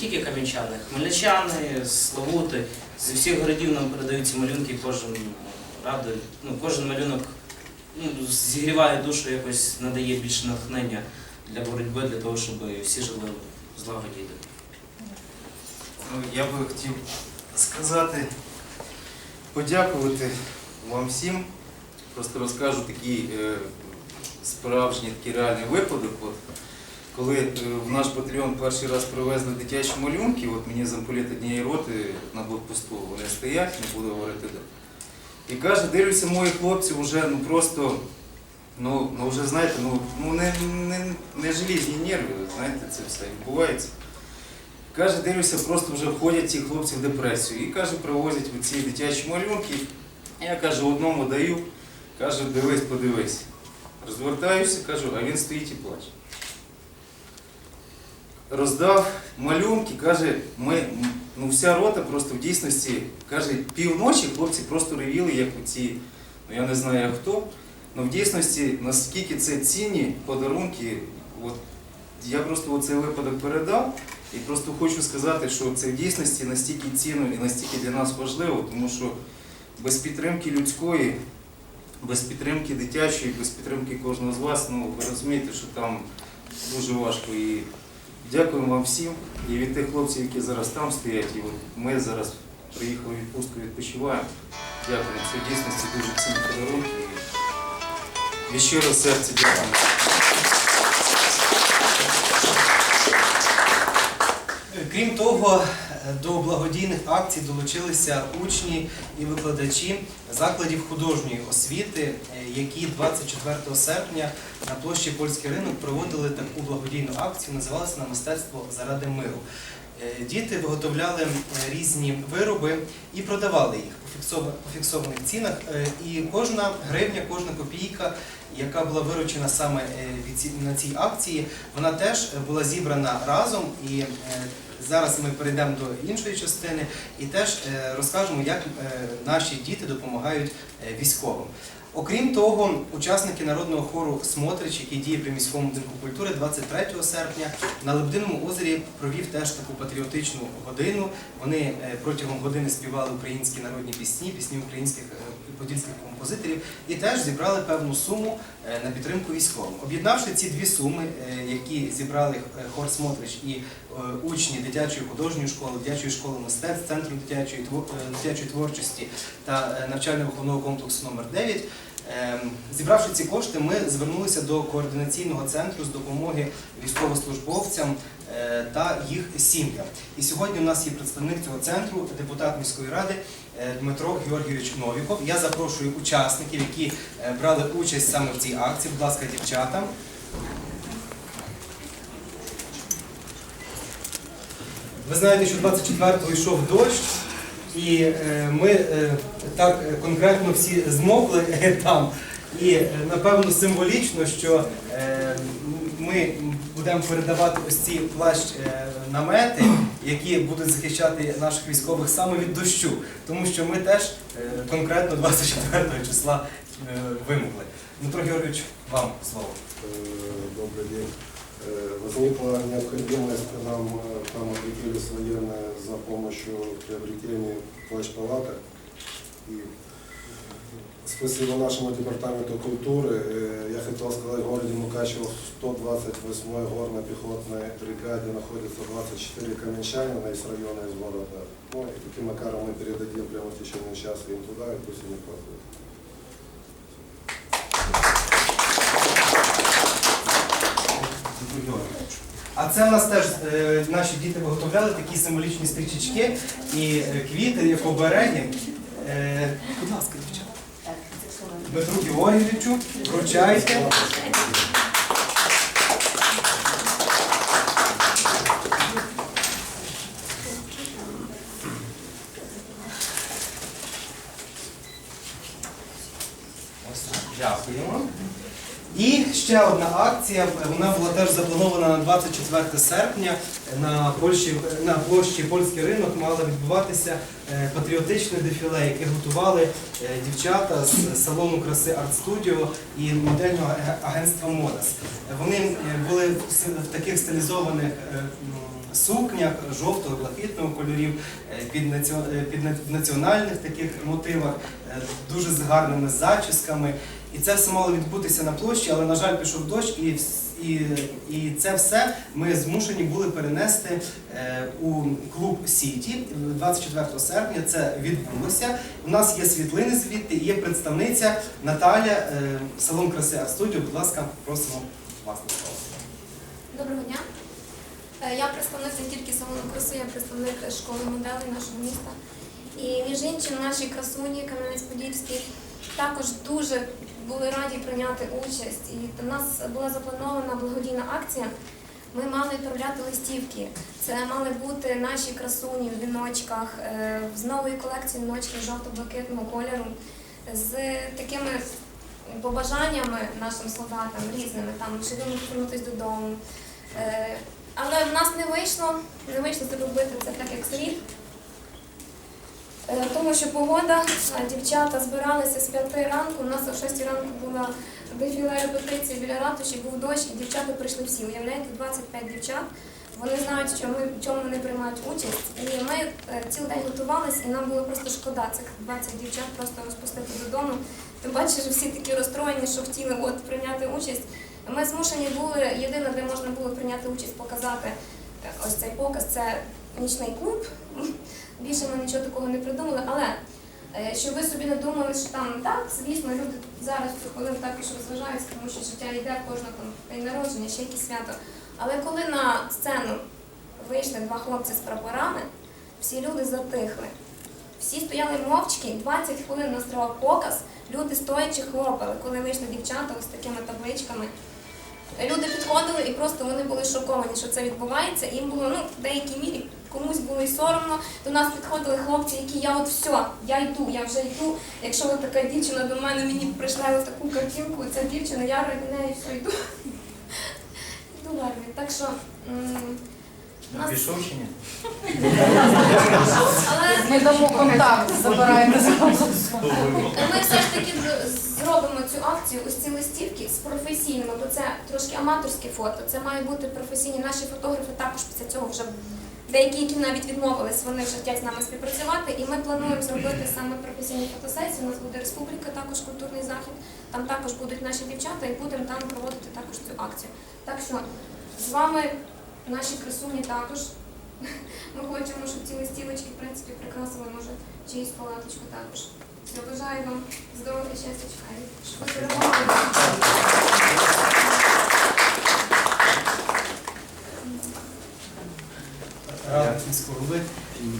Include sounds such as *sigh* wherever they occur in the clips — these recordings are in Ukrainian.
тільки кам'янчани, хмельничани, славути. Зі всіх городів нам передаються малюнки, кожен радує. Ну, кожен малюнок ну, зігріває душу, якось надає більше натхнення для боротьби, для того, щоб всі жили в злагоді. Ну, я би хотів сказати, подякувати вам всім. Просто розкажу такий е, справжній такий реальний випадок. От, коли е, в наш батальйон перший раз привезли дитячі малюнки, от мені замполіт однієї роти на блокпосту вони стоять, не буду говорити де. І каже, дивлюся, мої хлопці вже ну просто, ну, ну вже знаєте, ну, ну не, не, не желізні нерви, знаєте, це все відбувається. Каже, дивлюся, просто вже входять ці хлопці в депресію. І каже, привозять ці дитячі малюнки. Я каже, одному даю, каже, дивись, подивись. Розвертаюся, кажу, а він стоїть і плаче. Роздав малюнки, каже, ми, ну вся рота просто в дійсності, каже, півночі хлопці просто ревіли, як ці, ну я не знаю хто, але в дійсності наскільки це цінні подарунки, от я просто цей випадок передав. І просто хочу сказати, що це в дійсності настільки цінно і настільки для нас важливо, тому що без підтримки людської, без підтримки дитячої, без підтримки кожного з вас, ну ви розумієте, що там дуже важко. І дякуємо вам всім. І від тих хлопців, які зараз там стоять, і от ми зараз приїхали в відпустку, відпочиваємо. Дякуємо. Це в дійсності дуже цінні подарунки. І від щирого серця дякуємо. Крім того, до благодійних акцій долучилися учні і викладачі закладів художньої освіти, які 24 серпня на площі Польський ринок проводили таку благодійну акцію, називалася на мистецтво заради миру. Е, Діти виготовляли е, різні вироби і продавали їх по фіксованих цінах. Е, І кожна гривня, кожна копійка, яка була виручена саме на цій акції, вона теж була зібрана разом. І зараз ми перейдемо до іншої частини і теж розкажемо, як наші діти допомагають військовим. Окрім того, учасники народного хору Смотрич, який діє при міському будинку культури 23 серпня, на Лебдиному озері провів теж таку патріотичну годину. Вони е, протягом години співали українські народні пісні, пісні українських е, подільських композиторів, і теж зібрали певну суму е, на підтримку військовим. Об'єднавши ці дві суми, е, які зібрали е, хор Смотрич і учні дитячої художньої школи, дитячої школи мистецтв, центру дитячої тво- дитячої творчості та навчально-виховного комплексу номер 9 Ем, Зібравши ці кошти, ми звернулися до координаційного центру з допомоги військовослужбовцям е, та їх сім'ям. І сьогодні у нас є представник цього центру, депутат міської ради е, Дмитро Георгійович Новіков. Я запрошую учасників, які е, брали участь саме в цій акції. Будь ласка, дівчата. Ви знаєте, що 24-го йшов дощ, і е, ми е, так е, конкретно всі змокли е, *laughs* там. І е, напевно символічно, що е, ми будемо передавати ось ці плащ е, намети, які будуть захищати наших військових саме від дощу, тому що ми теж е, конкретно 24 числа е, вимогли. Дмитро Георгійович, вам слово. Э, Добрый день. Э, Возникла необходимость, нам э, там обратились военные за помощью в приобретении плащ-палаток. И спасибо нашему департаменту культуры. э, Я хотел сказать, в городе Мукачево в 128-й горно-пехотной бригаде находится 24 каменчанина из района, из города. Ну, и таким макаром мы передадим прямо в течение часа им туда, и пусть они пробуют. А це в нас теж е, наші діти виготовляли такі символічні стрічечки і е, квіти, як обереги. Е, будь ласка, дівчата. Дмитру Георгійовичу, вручайте. Дякуємо. І ще одна акція, вона була теж запланована на 24 серпня. На Польщі на площі Польський ринок мало відбуватися е, патріотичне дефіле, яке готували е, дівчата з салону краси Арт Студіо і модельного аг- агентства Модас. Вони е, були в таких стилізованих сукнях жовтого, блакитного кольорів, під, націо- е, під національних таких мотивах, дуже з гарними зачісками. І це все мало відбутися на площі, але, на жаль, пішов дощ, і, і, і це все ми змушені були перенести е, у клуб Сіті 24 серпня. Це відбулося. У нас є світлини звідти, є представниця Наталя, е, салон краси Арстудіо. Будь ласка, просимо вас на слово. Доброго дня. Е, Я представник не тільки салону краси, я представник школи моделей нашого міста. І між іншим, наші красуні Кам'янець-Подільський також дуже були раді прийняти участь. І до нас була запланована благодійна акція. Ми мали відправляти листівки. Це мали бути наші красуні в віночках е, з нової колекції віночків жовто-блакитного кольору, з такими побажаннями нашим солдатам різними, там живими повернутися додому. Е, Але в нас не вийшло, не вийшло це робити це так, як слід. Е, Тому що погода, дівчата збиралися з 5 ранку, у нас о 6 ранку була дефіле репетиція біля ратуші, був дощ, і дівчата прийшли всі. Уявляєте, 25 дівчат. Вони знають, що ми, в чому вони приймають участь. І ми е, цілий день готувалися, і нам було просто шкода цих 20 дівчат просто розпустити додому. Тим паче, що всі такі розстроєні, що хотіли от, прийняти участь. Ми змушені були, єдине, де можна було прийняти участь, показати е, ось цей показ, це нічний клуб. Більше ми нічого такого не придумали, але е, щоб ви собі не думали, що там так, звісно, люди зараз цю хвилину також розважаються, тому що життя йде, кожного день народження, ще якісь свято. Але коли на сцену вийшли два хлопці з прапорами, всі люди затихли. Всі стояли мовчки, 20 хвилин нас тривав показ, люди стоячи хлопали, коли вийшли дівчата з такими табличками. Люди підходили і просто вони були шоковані, що це відбувається. Їм було ну, в деякій мірі комусь було і соромно. До нас підходили хлопці, які я от все, я йду, я вже йду. Якщо от така дівчина до мене мені прийшла ось таку картинку, ця дівчина, я ради неї все йду. Йду в армію. Так що нас- Пішов чи ні? але Ми дамо контакт, забираєте зразу. Ми все ж таки зробимо цю акцію, ось ці листівки з професійними, бо це трошки аматорське фото. Це має бути професійні. Наші фотографи також після цього вже деякі, які навіть відмовились, вони вже з нами співпрацювати. І ми плануємо зробити саме професійні фотосесії. У нас буде республіка, також культурний захід. Там також будуть наші дівчата, і будемо там проводити також цю акцію. Так що з вами наші красуні також. *laughs* Ми хочемо, щоб ці листівочки, в принципі, прикрасили, може, чиїсь палаточку також. Я бажаю вам здоров'я, щастя, чекаю.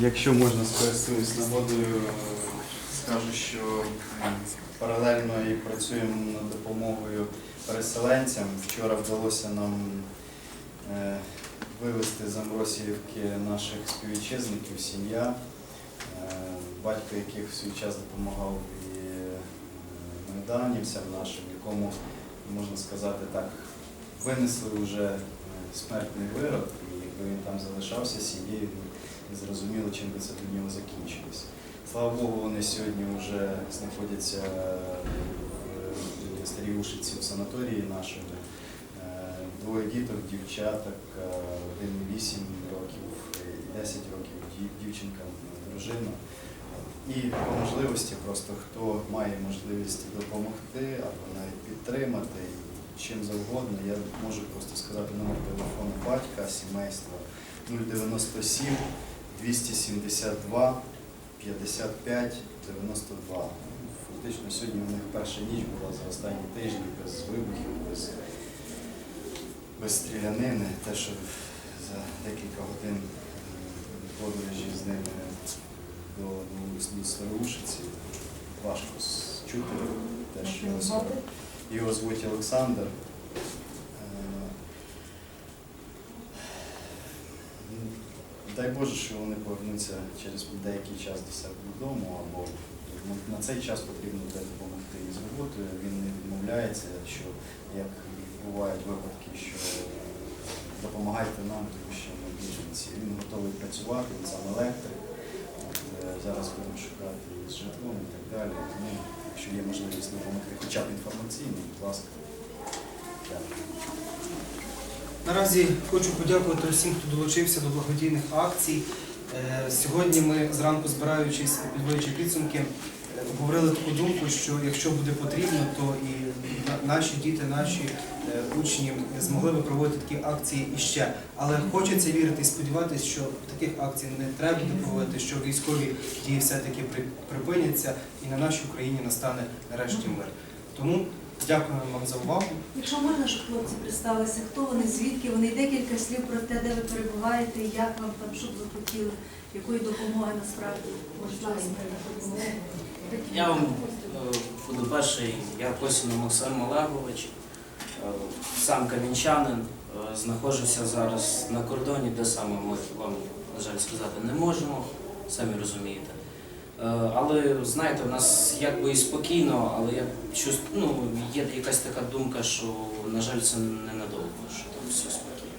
Якщо можна скористуюсь нагодою, скажу, що паралельно і працюємо над допомогою переселенцям. Вчора вдалося нам е, вивезти з Амбросіївки наших співвітчизників, сім'я, е, батько яких в свій час допомагав і е, майданівцям нашим, якому, можна сказати так, винесли вже смертний вирок, і якби він там залишався сім'єю, не зрозуміло, чим би це для нього закінчилось. Слава Богу, вони сьогодні вже знаходяться в Старій Ушиці в санаторії нашому. Е, Двоє діток, дівчаток, е, один 8 років, і 10 років, дівчинка, дружина. І по можливості просто хто має можливість допомогти або навіть підтримати, чим завгодно, я можу просто сказати номер телефону батька, сімейства 097 272 55 92. Фактично сьогодні у них перша ніч була за останні тижні без вибухів, без, без стрілянини. Те, що за декілька годин подорожі з ними до, до, Староушиці важко чути те, що його звуть Олександр. Е, м, Дай Боже, що вони повернуться через деякий час до себе додому, або на цей час потрібно буде допомогти із роботою. Він не відмовляється, що як бувають випадки, що допомагайте нам, тому що ми біженці. Він готовий працювати, він сам електрик. Е, зараз будемо шукати з житлом і так далі. Тому, якщо є можливість допомогти, хоча б інформаційно, будь ласка. Дякую. Наразі хочу подякувати усім, хто долучився до благодійних акцій. Е, Сьогодні ми зранку збираючись, підводячи підсумки, е, обговорили таку думку, що якщо буде потрібно, то і наші діти, наші е, учні змогли би проводити такі акції іще. Але хочеться вірити і сподіватися, що таких акцій не треба буде проводити, що військові дії все-таки припиняться і на нашій Україні настане нарешті мир. Тому дякуємо вам за увагу. Якщо можна, щоб хлопці представилися, хто вони, звідки вони, декілька слів про те, де ви перебуваєте, як вам там, що б ви хотіли, якої допомоги насправді можливості допомоги. Я вам е, буду перший, я Косінов Максим Олегович, е, сам камінчанин, е, знаходжуся зараз на кордоні, де саме ми вам, на жаль, сказати не можемо, самі розумієте. Е, Але знаєте, в нас якби і спокійно, але я чувств, ну, є якась така думка, що, на жаль, це ненадовго, що там все спокійно.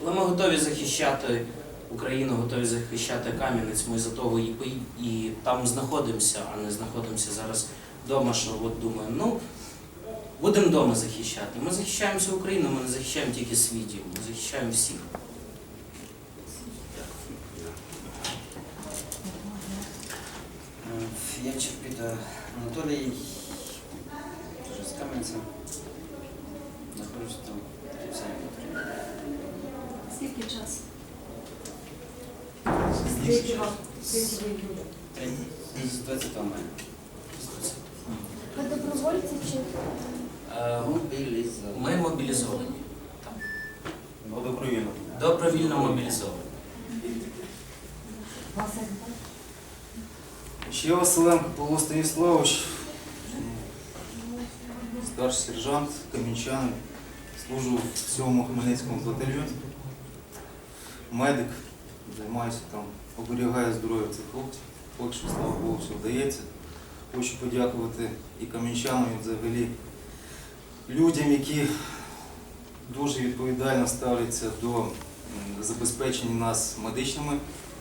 Але ми готові захищати Україну, готові захищати Кам'янець. Ми за того і, і там знаходимося, а не знаходимося зараз вдома, що от думаємо, ну будемо вдома захищати. Ми захищаємо всю Україну, ми не захищаємо тільки свій дім, ми захищаємо всіх. Я Чепіта Анатолій, теж з Кам'янця. Знаходжусь там в самі. Скільки часу? Скільки вам? Скільки ви люди? З 20 мая. Ви добровольці чи Е, Мобілізований. Ми мобілізовані. Добровільно. Добровільно мобілізовані. Ще Василенко Павло Станіславович, старший сержант, камінчанин, служу в 7 Хмельницькому батальйоні. Медик, займаюся там, оберігаю здоров'я цих хлопців. Поки що, слава Богу, все вдається. Хочу подякувати і камінчанам, і взагалі людям, які дуже відповідально ставляться до забезпечення нас медичними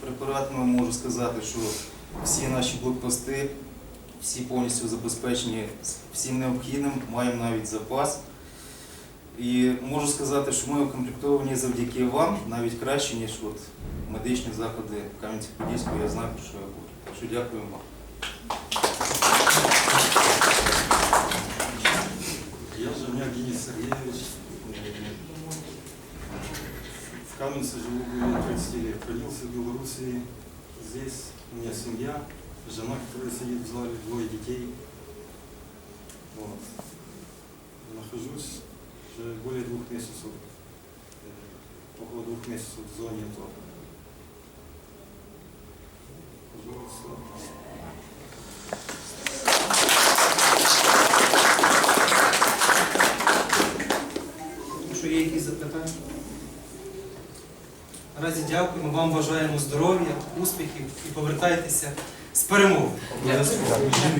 препаратами. Можу сказати, що всі наші блокпости, всі повністю забезпечені всім необхідним, маємо навіть запас. І можу сказати, що ми укомплектовані завдяки вам навіть краще, ніж от медичні заклади Кам'янці-Подільського. Я знаю, що я говорю. Так що дякую вам. Я Женя Денис Сергеевич. В Каменце живу более 30 лет. Родился в Белоруссии. Здесь у меня семья, жена, которая сидит в зале, двое детей. Вот. Нахожусь уже более двух месяцев, э, около двух месяцев в зоне АТО. Пожалуйста. Наразі дякуємо, вам бажаємо здоров'я, успіхів і повертайтеся з перемогою. Дякую.